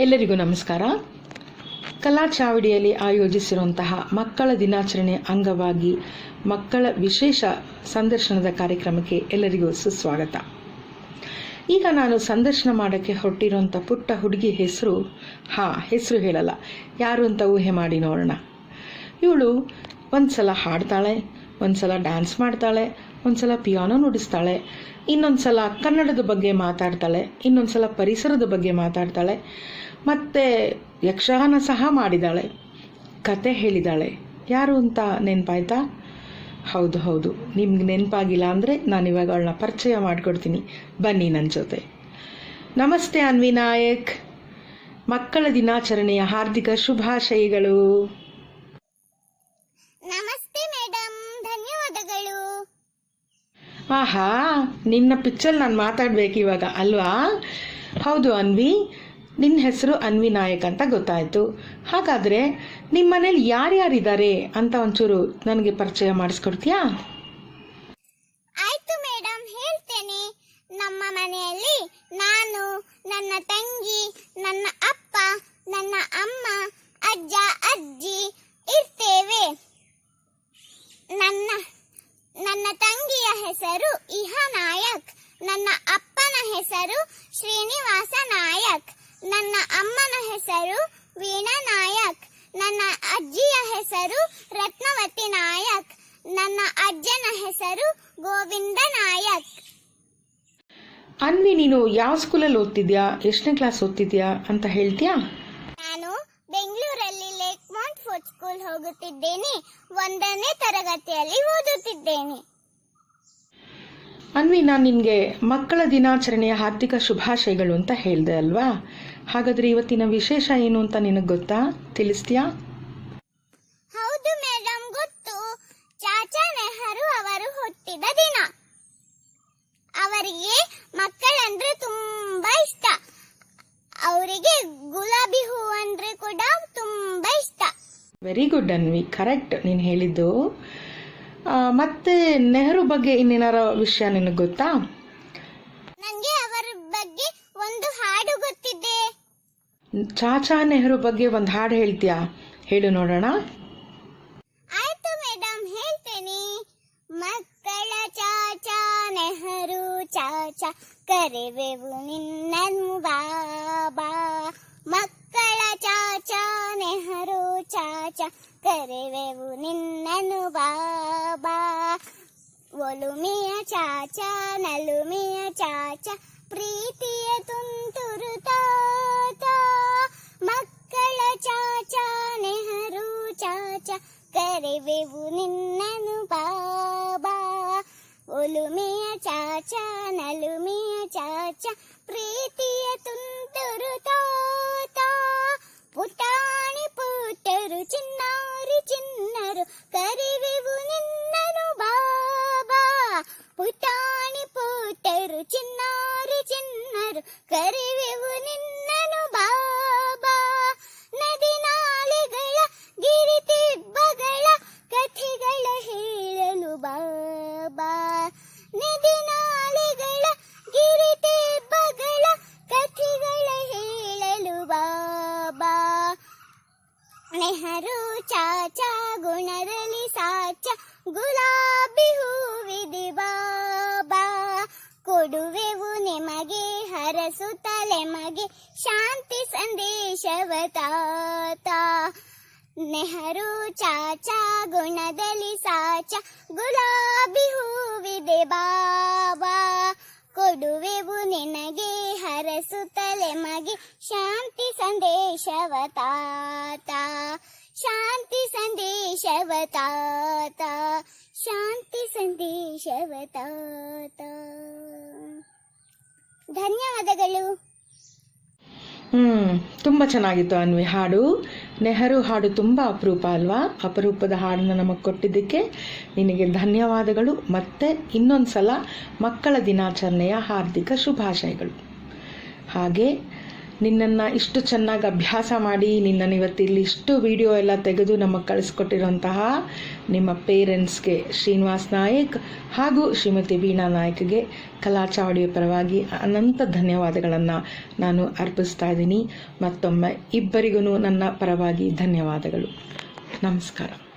ಎಲ್ಲರಿಗೂ ನಮಸ್ಕಾರ. ಕಲಾ ಚಾವಡಿಯಲ್ಲಿ ಆಯೋಜಿಸಿರುವಂತಹ ಮಕ್ಕಳ ದಿನಾಚರಣೆ ಅಂಗವಾಗಿ ಮಕ್ಕಳ ವಿಶೇಷ ಸಂದರ್ಶನದ ಕಾರ್ಯಕ್ರಮಕ್ಕೆ ಎಲ್ಲರಿಗೂ ಸುಸ್ವಾಗತ. ಈಗ ನಾನು ಸಂದರ್ಶನ ಮಾಡೋಕ್ಕೆ ಹೊರಟಿರುವಂಥ ಪುಟ್ಟ ಹುಡುಗಿ ಹೆಸರು, ಹಾಂ, ಹೆಸರು ಹೇಳಲ್ಲ, ಯಾರು ಅಂತ ಊಹೆ ಮಾಡಿ ನೋಡೋಣ. ಇವಳು ಒಂದು ಸಲ ಹಾಡ್ತಾಳೆ ಒಂದು ಸಲ ಡ್ಯಾನ್ಸ್ ಮಾಡ್ತಾಳೆ ಒಂದ್ಸಲ ಪಿಯಾನೋ ನುಡಿಸ್ತಾಳೆ, ಇನ್ನೊಂದ್ಸಲ ಕನ್ನಡದ ಬಗ್ಗೆ ಮಾತಾಡ್ತಾಳೆ, ಇನ್ನೊಂದ್ಸಲ ಪರಿಸರದ ಬಗ್ಗೆ ಮಾತಾಡ್ತಾಳೆ, ಮತ್ತೆ ಯಕ್ಷಗಾನ ಸಹ ಮಾಡಿದಾಳೆ, ಕತೆ ಹೇಳಿದಾಳೆ. ಯಾರು ಅಂತ ನೆನಪಾಯ್ತಾ? ಹೌದು ಹೌದು. ನಿಮ್ಗೆ ನೆನಪಾಗಿಲ್ಲ ಅಂದರೆ ನಾನು ಇವಾಗ ಅವಳನ್ನ ಪರಿಚಯ ಮಾಡಿಕೊಡ್ತೀನಿ. ಬನ್ನಿ ನನ್ನ ಜೊತೆ. ನಮಸ್ತೆ ಅನ್ವಿನಾಯಕ್ ಮಕ್ಕಳ ದಿನಾಚರಣೆಯ ಹಾರ್ದಿಕ ಶುಭಾಶಯಗಳು. ಆಹಾ ನಿನ್ನ ಪಿಚ್ಚಲ್ಲಿ ನಾನು ಮಾತಾಡ್ಬೇಕು ಇವಾಗ, ಅಲ್ವಾ? ಹೌದು ಅನ್ವಿ. ನಿನ್ನ ಹೆಸರು ಅನ್ವಿ ನಾಯಕ್ ಅಂತ ಗೊತ್ತಾಯಿತು. ಹಾಗಾದರೆ ನಿಮ್ಮ ಮನೇಲಿ ಯಾರ್ಯಾರಿದ್ದಾರೆ ಅಂತ ಒಂಚೂರು ನನಗೆ ಪರಿಚಯ ಮಾಡಿಸ್ಕೊಡ್ತೀಯಾ? ಆಯ್ತು ಮೇಡಮ್ ಹೇಳ್ತೇನೆ. ನಮ್ಮ ಮನೆಯಲ್ಲಿ ನಾನು, ನನ್ನ ತಂಗಿ, ನನ್ನ ಅಪ್ಪ ನನ್ನ ಅಪ್ಪನ ಹೆಸರು ಶ್ರೀನಿವಾಸ ನಾಯಕ್. ನನ್ನ ಅಮ್ಮನ ಹೆಸರು ವೀಣಾ ನಾಯಕ್. ನನ್ನ ಅಜ್ಜಿಯ ಹೆಸರು ರತ್ನವತಿ ನಾಯಕ್. ನನ್ನ ಅಜ್ಜನ ಹೆಸರು ಗೋವಿಂದ ನಾಯಕ್. ಅನ್ವಿ ನೀನು ಯಾವ ಸ್ಕೂಲಲ್ಲಿ ಓದ್ತಿದ್ಯಾ? ಎಷ್ಟನೇ ಕ್ಲಾಸ್ ಓದ್ತಿದ್ಯಾ ಅಂತ ಹೇಳ್ತೀಯಾ? ನಾನು ಬೆಂಗಳೂರಲ್ಲಿ ಲೇಕ್ ಮೌಂಟ್ ಫೋರ್ಟ್ ಸ್ಕೂಲ್ ಹೋಗುತ್ತಿದ್ದೇನೆ. ಒಂದನೇ ತರಗತಿಯಲ್ಲಿ ಓದುತ್ತಿದ್ದೇನೆ. ಅನ್ವಿ ನಾನು ನಿನಗೆ ಮಕ್ಕಳ ದಿನಾಚರಣೆಯ ಹಾರ್ದಿಕ ಶುಭಾಶಯಗಳು ಅಂತ ಹೇಳಿದೆ ಅಲ್ವಾ? ಹಾಗಾದ್ರೆ ಇವತ್ತಿನ ವಿಶೇಷ ಏನು ಅಂತ ನಿನಗೆ ಗೊತ್ತಾ? ತಿಳಿಸ್ತೀಯಾ? ಹೌದು ಮೇಡಮ್ ಗೊತ್ತು. ಚಾಚಾ ನೆಹರು ಅವರು ಹುಟ್ಟಿದ ದಿನ. ಅವರಿಗೆ ಮಕ್ಕಳಂದ್ರೆ ತುಂಬಾ ಇಷ್ಟ. ಅವರಿಗೆ ಗುಲಾಬಿ ಹೂ ಅಂದ್ರೆ ಕೂಡ ತುಂಬಾ ಇಷ್ಟ. Very good Anvi. ಕರೆಕ್ಟ್ ನೀನು ಹೇಳಿದ್ದು. ಮತ್ತೆ ನೆಹರು ಬಗ್ಗೆ ಇನ್ನೇನಾರ ವಿಷಯ ನಿನಗೆ ಗೊತ್ತಾ? ನನಗೆ ಅವರ ಬಗ್ಗೆ ಒಂದು ಹಾಡು ಗೊತ್ತಿದೆ. ಚಾಚಾ ನೆಹರು ಬಗ್ಗೆ ಒಂದು ಹಾಡು ಹೇಳ್ತೀಯಾ? ಹೇಳು ನೋಡೋಣ. ಆಯ್ತು ಮೇಡಮ್ ಹೇಳ್ತೇನೆ. ಮಕ್ಕಳ ಚಾಚಾ ನೆಹರು ಚಾಚಾ ಕರೆವೆವು ನಿನ್ನನ್ನು ಬಾಬಾ ಮಕ್ಕಳ ಚಾಚಾ ನೆಹರು ಚಾಚಾ ಕರೆವೆವು ನಿನ್ನನು ಬಾಬಾ. ಒಲುಮೆಯ ಚಾಚಾ, ನಲುಮೆಯ ಚಾಚಾ, ಪ್ರೀತಿಯ ತುಂತುರು ತಾತ. ಮಕ್ಕಳ ಚಾಚಾ, ನೆಹರು ಚಾಚಾ ಕರೆವೆವು ನಿನ್ನನು ಬಾಬಾ. ಒಲುಮೆಯ ಚಾಚಾ, ನಲುಮೆಯ ಚಾಚಾ, ಪ್ರೀತಿಯ ತುಂತುರು ತಾತ. ಕರೆವೆವು ನಿನ್ನನು ಬಾಬಾ ನದಿ ನಾಲೆಗಳ ಗಿರಿತಿಬ್ಬಗಳ ಕಥೆಗಳ ಹೇಳಲು ಬಾಬಾ ನದಿ ನಾಲೆಗಳ ಗಿರಿತಿಬ್ಬಗಳ ಕಥೆಗಳ ಹೇಳಲು ಬಾಬಾ ನೆಹರು ಚಾಚಾ ಗುಣದಲ್ಲಿ ಸಾಚ ಗುಲಾಬಿ ಹೂವಿದೆ ಬಾಬಾ ಹರಸುತ್ತಲೆ ಮಗೆ ಶಾಂತಿ ಸಂದೇಶವ ತಾತ ನೆಹರು ಚಾಚಾ ಗುಣದಲ್ಲಿ ಸಾಚ ಗುಲಾಬಿ ಹೂವಿದೆ ಬಾಬಾ ಕೊಡುವೆವು ನಿನಗೆ ಹರಸುತ್ತಲೆ ಮಗೆ ಶಾಂತಿ ಸಂದೇಶವ ತಾತ ಶಾಂತಿ ಸಂದೇಶವ ತಾತ ಶಾಂತಿ ಸಂದೇಶವ ತಾತ ಧನ್ಯವಾದಗಳು. ಹ್ಮ್, ತುಂಬ ಚೆನ್ನಾಗಿತ್ತು ಅನ್ವಿ ಹಾಡು. ನೆಹರು ಹಾಡು ತುಂಬ ಅಪರೂಪ ಅಲ್ವಾ? ಅಪರೂಪದ ಹಾಡನ್ನ ನಮಗೆ ಕೊಟ್ಟಿದ್ದಕ್ಕೆ ನಿನಗೆ ಧನ್ಯವಾದಗಳು, ಮತ್ತೆ ಇನ್ನೊಂದು ಸಲ ಮಕ್ಕಳ ದಿನಾಚರಣೆಯ ಹಾರ್ದಿಕ ಶುಭಾಶಯಗಳು. ಹಾಗೆ ನಿನ್ನನ್ನು ಇಷ್ಟು ಚೆನ್ನಾಗಿ ಅಭ್ಯಾಸ ಮಾಡಿ ನಿನ್ನನ್ನು ಇವತ್ತಿಲ್ಲಿ ಇಷ್ಟು ವಿಡಿಯೋ ಎಲ್ಲ ತೆಗೆದು ನಮಗೆ ಕಳಿಸ್ಕೊಟ್ಟಿರುವಂತಹ ನಿಮ್ಮ ಪೇರೆಂಟ್ಸ್ಗೆ ಶ್ರೀನಿವಾಸ್ ನಾಯಕ್ ಹಾಗೂ ಶ್ರೀಮತಿ ವೀಣಾ ನಾಯಕ್ಗೆ ಕಲಾ ಚಾವಡಿಯ ಪರವಾಗಿ ಅನಂತ ಧನ್ಯವಾದಗಳನ್ನು ನಾನು ಅರ್ಪಿಸ್ತಾ ಇದ್ದೀನಿ. ಮತ್ತೊಮ್ಮೆ ಇಬ್ಬರಿಗೂ ನನ್ನ ಪರವಾಗಿ ಧನ್ಯವಾದಗಳು. ನಮಸ್ಕಾರ.